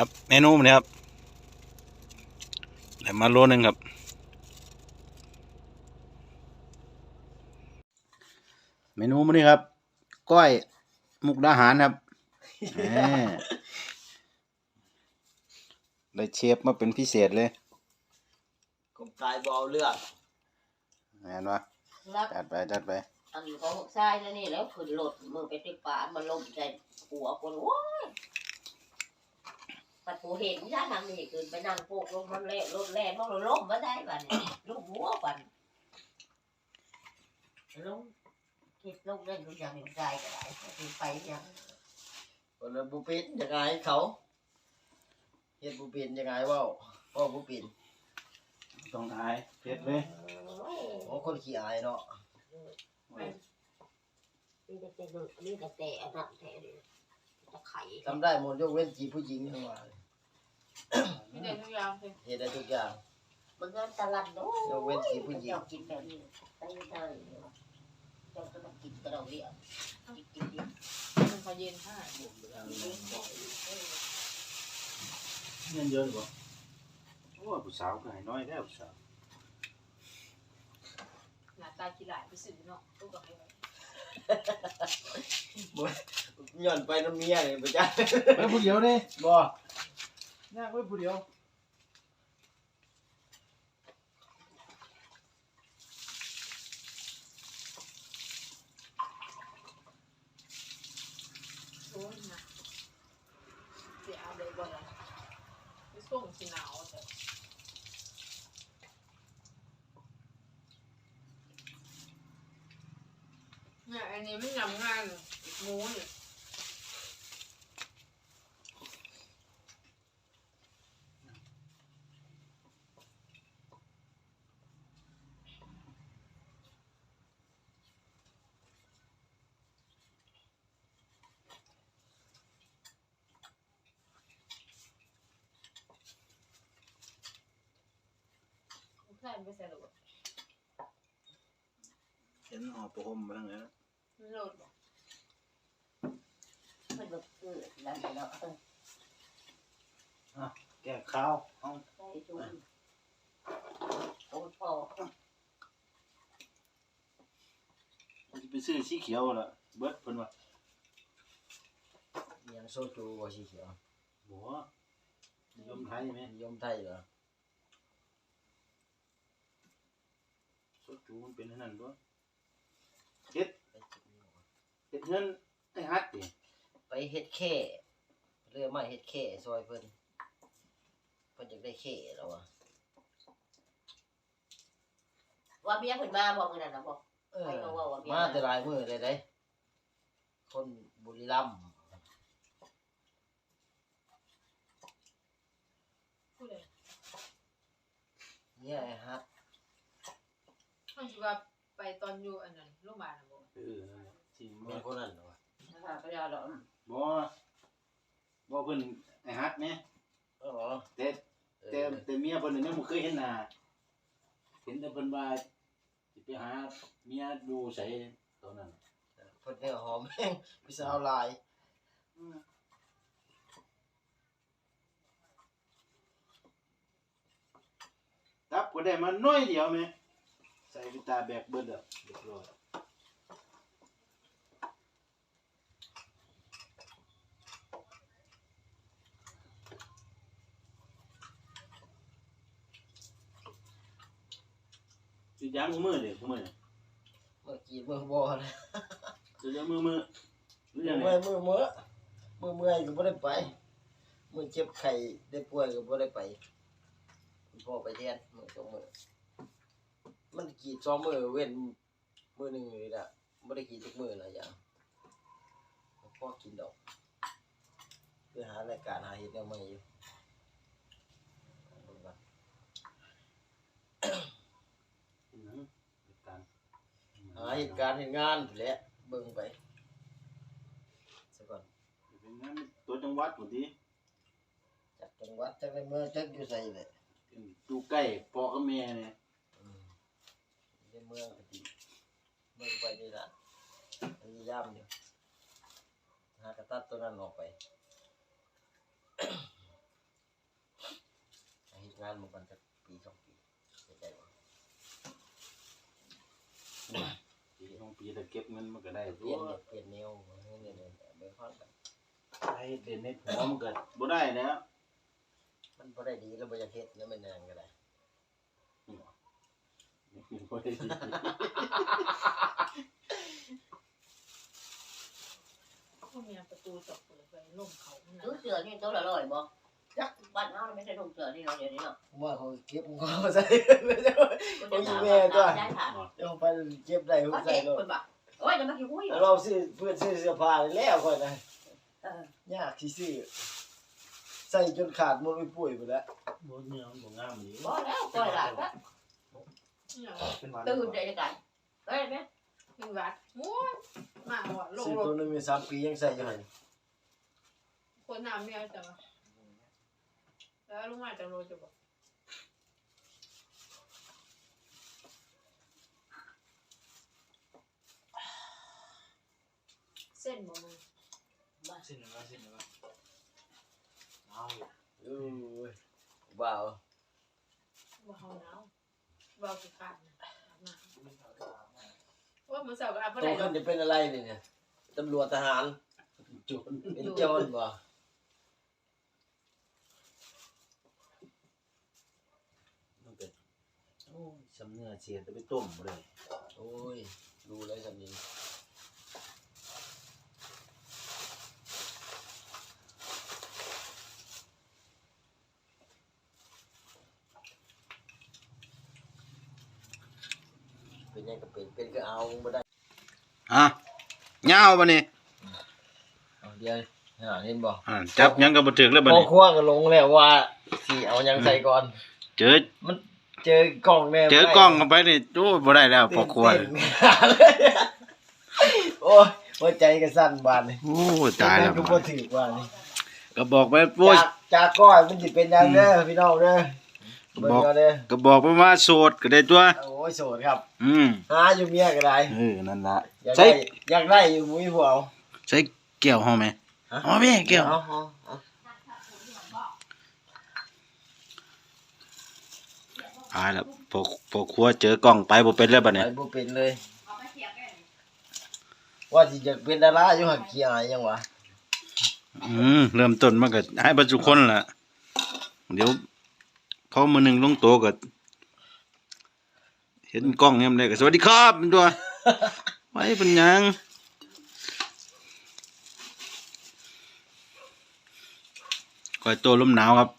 ครับเมนูมันนี้ครับได้มาโลนึงครับ เมนูมันนี้ครับ ก้อยมุกดาหารครับแหมได้เชฟมาเป็นพิเศษเลยกมกายบอลเลือกเห็นปะรักจัดไปจัดไปอันนี้เขาทรายแล้วนี่แล้วขึ้นรถมือไปติดป่ามันลมใจหัวคนโอ้ย ปัดผูเห็นย่าทางนี้ขึ้นไปนั่งโปกลงมันเละรถแล่นมันล้มมาได้บัดนี้ลูกหัวบัดลงคิดลงเล่นทุกอย่างอยู่ใจก็ได้คือไปยังคนละบุปินยังไงเขาเฮ็ดบุปินยังไงเว่าพ่อบุปินต้องอายเผ็ดเลยโอ้คนขี้อายเนาะนี่แต่แต่นี่แต่แต่อันนั้นแต่ตะไคร้ทำได้หมดยกเว้นจีผู้หญิงทั้งว่า ไม่ได้ทุกอย่างเลยเฮ็ดได้ทุกอย่างมันก็ตะลันโอ้ยกเว้นจีผู้หญิงเจ้ากินแบบนี้ได้ได้เจ้าก็ต้องกินกระเราเรียกกินกินกินมันพอเย็นค่ะเงินเยอะหรือเปล่าโอ้ยผู้สาวก็ให้น้อยแล้วผู้สาวหน้าตาขี้หลายไปสื่อเนาะตู้กับให้ไว้ย้อนไปน้ำเมียเลยประจันไปผู้เดียวนี่บ่ ยากไว้ผู้เดียวโอ้ยนะเสียเลยบ่ละไม่ส่งสิหนาวแต่เนี่ยอันนี้ไม่ยำงานหมูนี่ ใช่ ไม่ใช่หรอกเห็นห่อประหมมาทั้งนั้นไม่โหลดหรอกมันแบบเกิดแล้วเนาะแก่ข้าวเอาใส่ถุงโอ้พอจะไปซื้อสีเขียวละเบิดเพิ่นว่ายังโซจูบ่สีเขียวบ่นิยมไทยไหมนิยมไทยเหรอ โซจูมันเป็นอันนั้นด้วยเฮ็ดเฮ็ดเงินไอ้ฮัดติไปเฮ็ดแค่เรื่องมาเฮ็ดแค่ซอยเพิ่นเพิ่นอยากได้แค่แล้วอะว่าเมียเพิ่นมาบอกกันนะบอกเออใครก็ว่าว่าเมียมาแต่หลายมื้อเลยเด้คนบุรีรัมย์พูดเลยเนี่ยไอ้ฮัท มันคิดว่าไปตอนอยู่อันนั้นโรงพยาบาลนะบอกเออนั่นแหละที่มีบ่คนนั้นเหรอวะนะคะก็ยาดอกบ่บ่เพิ่นไอ้ฮัดแหมอ๋อแต่เออแต่แต่เมียเพิ่นน่ะยังบ่เคยเห็นหน้าเห็นแต่เพิ่นว่าสิไปหาเมียอยู่ไสตอนนั้นเพิ่นเนี่ยหอมแห้งพิซซ่าลายครับก็ได้มาน้อยเดียวแม่ใส่วิตาแบกเบิดแล้วเรียบร้อยสิยางมือเด้อมือนี่เมื่อกี้เมื่อบ่นะสิยางมือมือหรือยังไงเมื่อยมือเมื่อมือเมื่อยก็บ่ได้ไปมือเจ็บไข้ได้ป่วยก็บ่ได้ไปคุณพ่อไปแทนมือสองมือ มันกรีดสองมือเว้นมือหนึงเลยล่ะบ่ได้กรีดทุกมือหลายอย่างพ่อกินดอกเพื่อหารายการหาเฮ็ดแนวใหม่อยู่หนังเหตุการณ์หาเหตุการณ์เหตุงานพู้นแหละเบิ่งไปซะก่อนเป็นงานตัวจังหวัดพุ่นติจากจังหวัดจังได้เมื่อจักอยู่ไสเลยอยู่ใกล้พ่อกับแม่เนี่ยอืม ในเมืองก็ดีเมืองไปนี่ล่ะพยายามอยู่หากระตัดตัวนั้นออกไปานมาก่อนสักปีสองปีเสียใจบ่ปีสองปีแต่เก็บเงินมันก็ได้เปตัลี่วยนเนี่ยเปลี่ยนแนวเนี่ยเนี่ยเนี่ยไม่ค่อยกันให้เด่นในหัวมันก็บ่ได้แล้วมันบ่ได้ดีแล้วบ่อยากเฮ็ดแล้วมันนานก็ได้ บ่ได้ดีเขามีประตูจอกเปิดไปล่มเขาน่ะซื้อเสือนี่ตัวละร้อยบ่จักบ้านเฮาไม่ใช่ลงเสือนี่เราเดี๋ยวนี้เนาะว่าเขาเก็บของเขาใส่เลยจ้ะก็จะถามโอ้ยแม่ตัว ได้ค่ะเดี๋ยวไปเก็บได้ผมก็ใส่เจ็บเลยคนบ่โอ้ยจะมาขี้หุ้ยเราซื้อเพื่อนซื้อเสื้อผ้าแล้วค่อยนะเออยากที่ซื้อใส่จนขาดหมดไปป่วยไปแล้ว บ่เนื้อมันบ่งามดีบ่แล้วปล่อยหลานก็เนี่ย เป็นหวานตื่นได้กันเฮ้ยแม่หนึ่งวัดโอ้ยมาหัวลงซื้อรตัวถหนึงมีสามปียังใส่อยู่เลยคนน้ำไม่เอาจังวะแล้วลุงมาจากโรจะบอกเส้นบ่มึงสิ้นแล้วสิ้นแล้วเอา อู้ยว้าวว่าเฮาหนาว ว่าคือขาดนะอาบน้ำว่ามือเสาร์ก็อาบโตบ่ได้ดขึ้อนกจะเป็นอะไรนี่เนี่ยตำรวจทหารจุนเป็นโจรบ่มันก็โอ้ยสำเนื้อเสียแต่ไปต้มบ่ได้โอ้ย ดูเลยสำนี ยังก็เป็นเป็นก็เอาบ่ได้อะยาวบัดนี้เอาเดี๋ยวหาเห็นบ่อ่าจับหยังก็บ่ถึกแล้วบัดพอนี้ครัวก็ลงแล้วว่าสิเอาหยังใส่ก่อน เจอมันเจอกล้องแน่เจอกล้องเข้าไปนี่โอ้ยบ่ได้แล้วพอครัวตื่นเต้นโอ้ยหัวใจก็สั่นบานนี่โอ้ยตายแล้วก็บ่ถือว่านี่ก็บอกไปโอ้ยจากจากก้อนมันสิเป็นหยังเด้อพี่น้องเด้อ เบิ่งบอกเอาเด้อก็บอกไปว่าโสดก็ได้ตัว โอ้ยโสดครับ อืมหาอยู่เมียก็ได้เออนั่นล่ะอยากใส่ได้อยากได้อยู่มุ้ยผัวเอาใส่แก้วเฮาไหมฮะ อ๋อแม่แก้วเอาเอาเอาตายแล้วพอพอครัวเจอกล้องไปบ่เป็นแล้วบัดนี้ไปบ่เป็นเลย ว่าสิอยากเป็นดาราอยู่หักเกียร์ยังวะอืมเริ่มต้นมันก็ให้เบัดทุกคนล่ะ เดี๋ยว พอมื้อหนึงลงโตก็เห็นกล้องยามใดก็สวัสดีครับเป็นตัวไว้เป็นหยังคอยโตลมหนาวครับ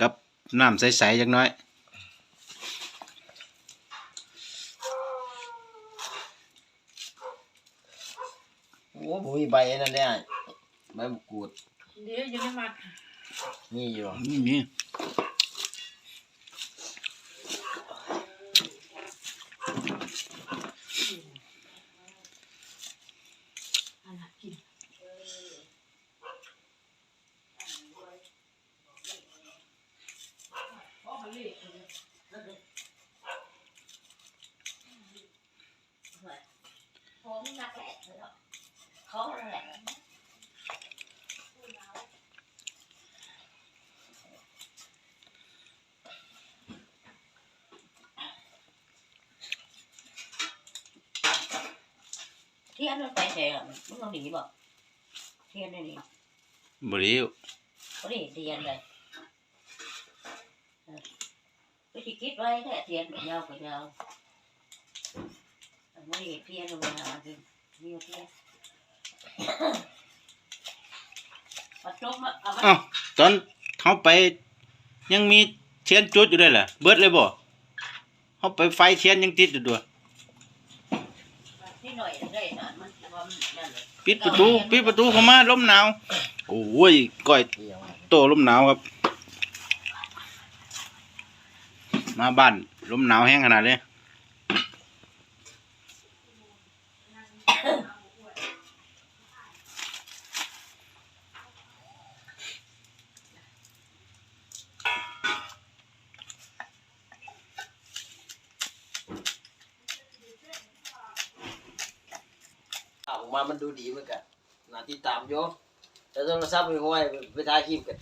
กับน้ำใสๆจักหน้อยโอ้บ่มีใบนั่นแน่ใบมะกรูดเดี๋ยวอยู่ในมัดมีอยู่นี่มีอัน Thank you. ยนมันไปแถวมันต้องหนีบ่เทียนนี่นี่บ่ได้ก็ได้เทียนเลยไปที่คิดไว้แค่เทียนกับยาวกับยาวไม่ได้เทียนเลยนะจริงมีเทียนปัดจบมาเอามาเอ้าตอนเฮาไปยังมีเทียนจุดอยู่ด้วยล่ะเบิดเลยบ่เฮาไปไฟเทียนยังติดอยู่ด้วย ที่หน่อยได้นะมันว่ามันนั่นเลยปิดประตูปิดประตูเข้ามาลมหนาวโอ้ยก้อยเที่ยวโตลมหนาวครับ มาบ้านลมหนาวแห้งขนาดนี้อ อกมามันดูดีเหมือนกันน่าติดตามอยู่แต่โทรศัพท์มีห้อยไปถ่ายคลิปกัน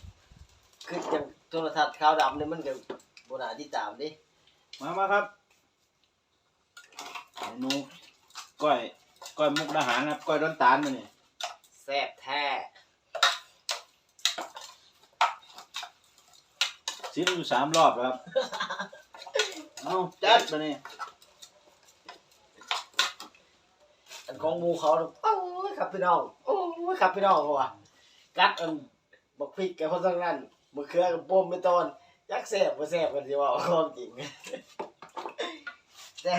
คือจังโทรทัศน์ขาวดำนี่มันก็บ่น่าที่ตามเดิมามาครับเมนูก้อยก้อยมุกดาหารครับก้อยร้อนตาลมาเนี่ยแซ่บแท้ซิมอยู่สามรอบแล้วครับ เอาจัดมาเนี่ย อัน ของหมูเขาน่ะโอ้ยครับพี่น้องโอ้ยครับพี่น้องว่ะกัดอันบักพริกกับคนทั้งนั้นมะเขือกับป้มเป็นต้นยักแซ่บบ่แซ่บกันสิว่าความจริงแต่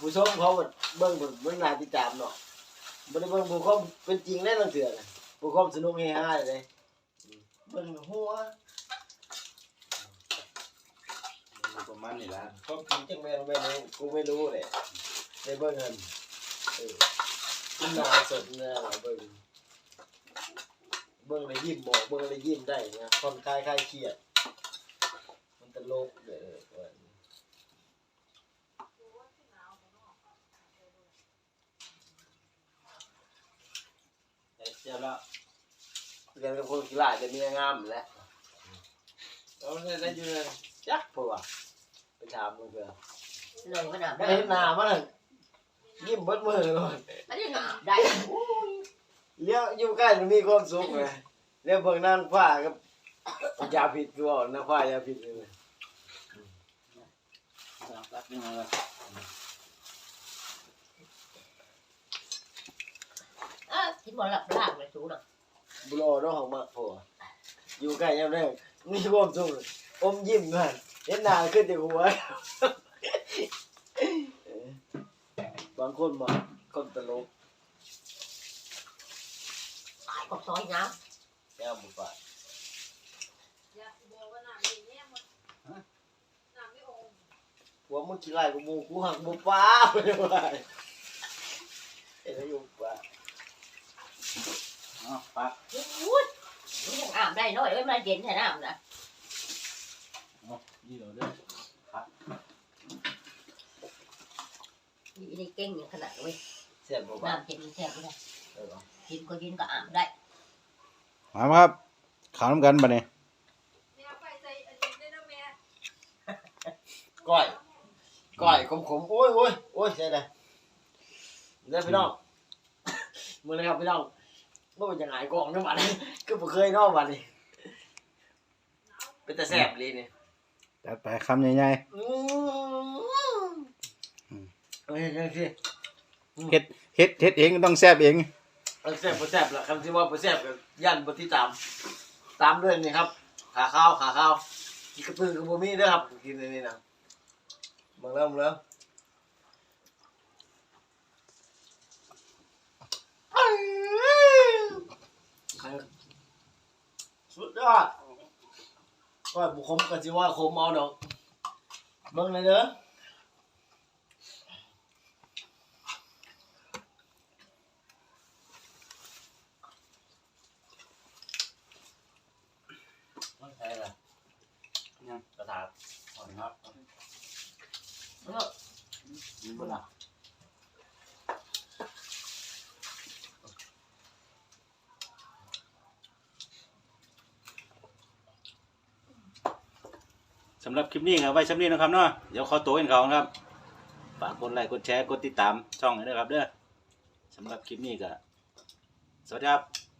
ผู้ชมเขาก็เบิ่งเบิ่งเบิ่งหน้าติดตามเนาะบ่ได้เบิ่งผู้ความเป็นจริงแน่นอนเถื่อน่ะผู้ความสนุกเฮฮาเลยอืมเบิ่งหัวประมาณนี้ละความจริงจังแม่นบ่แม่นนี่กูไม่รู้เลยได้เบิ่งกันเออ กินหน้าสดเนี่ยล่ะเบิ่งเบิ่งแล้วยิ้มบอกเบิ่งแล้วยิ้มได้นะผ่อนคลายคลายเครียด มันตลกเด้อเว้ยเจ็บแล้วเรียนกับคนกีฬาจะมีงามแหละเอาเนี่ยได้อยู่เลยจักพวกไปถามมันเพื่อเลยมันอาบได้ได้เห็นหน้ามันน่ะยิ้ มเบิดมือเลยไม่ได้อาบได้เลี้ยวอยู่ใกล้มันมีความสุขไงเลี้ยวเบิ่งนั่งผ้ากับยาผิดตัวนะผ้ายาผิดเลยรักยังไงล่ะอะกินบ่หลับล่างเลยสูน่ะบุรอเนาะของมากพออยู่ใกล้ยังได้มีความสุขอมยิ้มกันเห็นหน้าขึ้นจากหัวเออ บางคนมาคนตลกตายก็ซอยน้แก้วบุปผาอย่าบอกว่าน้ำนี่เนี่ยมันน้ำไม่องหัวมึงขี้ไล่กูมูกูหักบุป้าไปเลยว่ะเอ็นอยู่ป้าเอาปักำอุ้ยมันยังอาบได้น้อยเอ้ยมันเย็นแค่น้ำนะเอานี่เดี๋ยวเด้อ ได้เก่งอย่างขนาดเว้ยเสียบบุป้าน้ำเย็นแช่ไม่ได้เออกินก็กินก็อาบได้มาครับข้าวน้ำกันปะเนี่ยแม่ไปใส่อันนี้ได้นะแม่ก้อยก้อยขมขมๆโอ้ยโอ้ยโอ้ยใช่เลยเด้อพี่น้องมือเลยครับพี่น้องเมื่อวันจะหงายกล่องนี่หวันก็บ่เคยเนอกวันนี้เป็นแต่แสบเลยนี่จัดไปคำใหญ่อืม เฮ้ยเฮ้ยเฮ้ยๆเฮ็ดเฮ็ดเฮ็ดเองก็ต้องแซ่บเองเอาแสบบ่แสบละคำที่ว่าบ่แสบก็ยันบ่ที่ตาม ตามด้วยนี่ครับ ขาข้าวขาข้าวกินกระปืนกับบ่มีเด้อครับกินในนี่นะมึงเริ่มงเริ่มสุดยอดก็บุคมก็สิว่าคมเอาดอกเบิ่งเลยเด้อมันใช่ล่ะ ยัง กระถางถอนครับ ยินบ่ล่ะสำหรับคลิปนี้ครับไว้สำนี้นะครับเนาะเดี๋ยวขอตัวกันเขาครับฝากกดไลค์กดแชร์กดติดตามช่องให้ด้วยครับเด้อสำหรับคลิปนี้ก็สวัสดีครับ